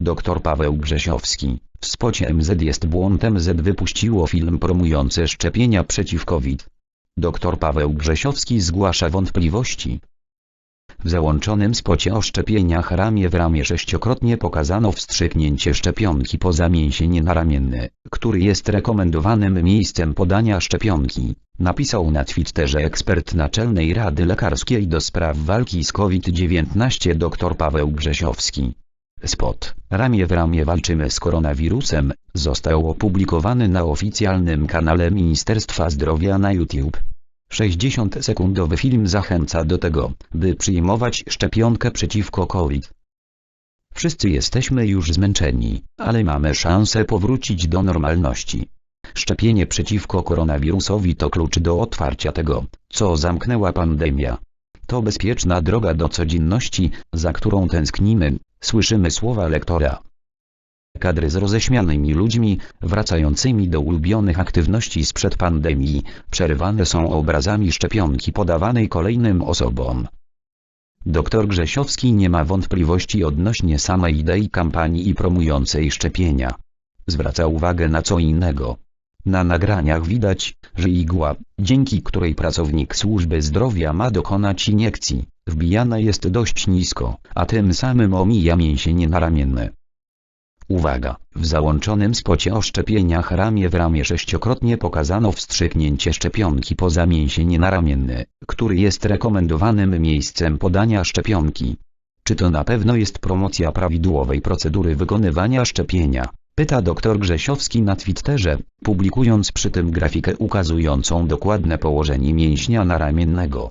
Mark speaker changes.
Speaker 1: Dr Paweł Grzesiowski. W spocie MZ jest błąd MZ wypuściło film promujący szczepienia przeciw COVID. Dr Paweł Grzesiowski zgłasza wątpliwości. W załączonym spocie o szczepieniach ramię w ramię sześciokrotnie pokazano wstrzyknięcie szczepionki po zamięsienie naramienne, który jest rekomendowanym miejscem podania szczepionki, napisał na Twitterze ekspert Naczelnej Rady Lekarskiej do spraw walki z COVID-19 dr Paweł Grzesiowski. Spot Ramię w ramię walczymy z koronawirusem został opublikowany na oficjalnym kanale Ministerstwa Zdrowia na YouTube. 60-sekundowy film zachęca do tego, by przyjmować szczepionkę przeciwko COVID. Wszyscy jesteśmy już zmęczeni, ale mamy szansę powrócić do normalności. Szczepienie przeciwko koronawirusowi to klucz do otwarcia tego, co zamknęła pandemia. To bezpieczna droga do codzienności, za którą tęsknimy, słyszymy słowa lektora. Kadry z roześmianymi ludźmi, wracającymi do ulubionych aktywności sprzed pandemii, przerywane są obrazami szczepionki podawanej kolejnym osobom. Dr Grzesiowski nie ma wątpliwości odnośnie samej idei kampanii i promującej szczepienia. Zwraca uwagę na co innego. Na nagraniach widać, że igła, dzięki której pracownik służby zdrowia ma dokonać iniekcji, wbijana jest dość nisko, a tym samym omija mięsienie naramienne. Uwaga! W załączonym spocie o szczepieniach ramię w ramię sześciokrotnie pokazano wstrzyknięcie szczepionki po zamięsienie naramienne, który jest rekomendowanym miejscem podania szczepionki. Czy to na pewno jest promocja prawidłowej procedury wykonywania szczepienia? Pyta dr Grzesiowski na Twitterze, publikując przy tym grafikę ukazującą dokładne położenie mięśnia naramiennego.